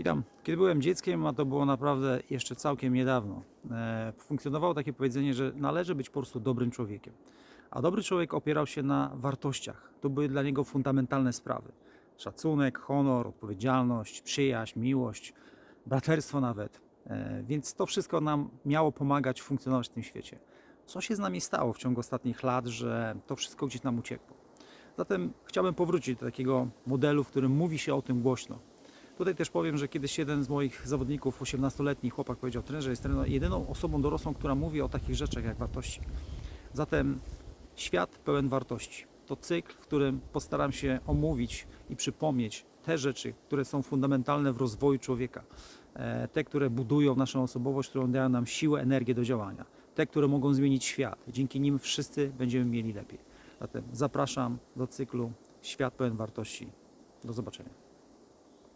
Witam. Kiedy byłem dzieckiem, a to było naprawdę jeszcze całkiem niedawno, e, funkcjonowało takie powiedzenie, że należy być po prostu dobrym człowiekiem. A dobry człowiek opierał się na wartościach. To były dla niego fundamentalne sprawy. Szacunek, honor, odpowiedzialność, przyjaźń, miłość, braterstwo nawet. E, więc to wszystko nam miało pomagać funkcjonować w tym świecie. Co się z nami stało w ciągu ostatnich lat, że to wszystko gdzieś nam uciekło? Zatem chciałbym powrócić do takiego modelu, w którym mówi się o tym głośno. Tutaj też powiem, że kiedyś jeden z moich zawodników, 18-letni chłopak powiedział, trenerze jest trener, jedyną osobą dorosłą, która mówi o takich rzeczach jak wartości. Zatem świat pełen wartości. To cykl, w którym postaram się omówić i przypomnieć te rzeczy, które są fundamentalne w rozwoju człowieka. E, Te, które budują naszą osobowość, które dają nam siłę, energię do działania. Te, które mogą zmienić świat. Dzięki nim wszyscy będziemy mieli lepiej. Zatem zapraszam do cyklu Świat pełen wartości. Do zobaczenia.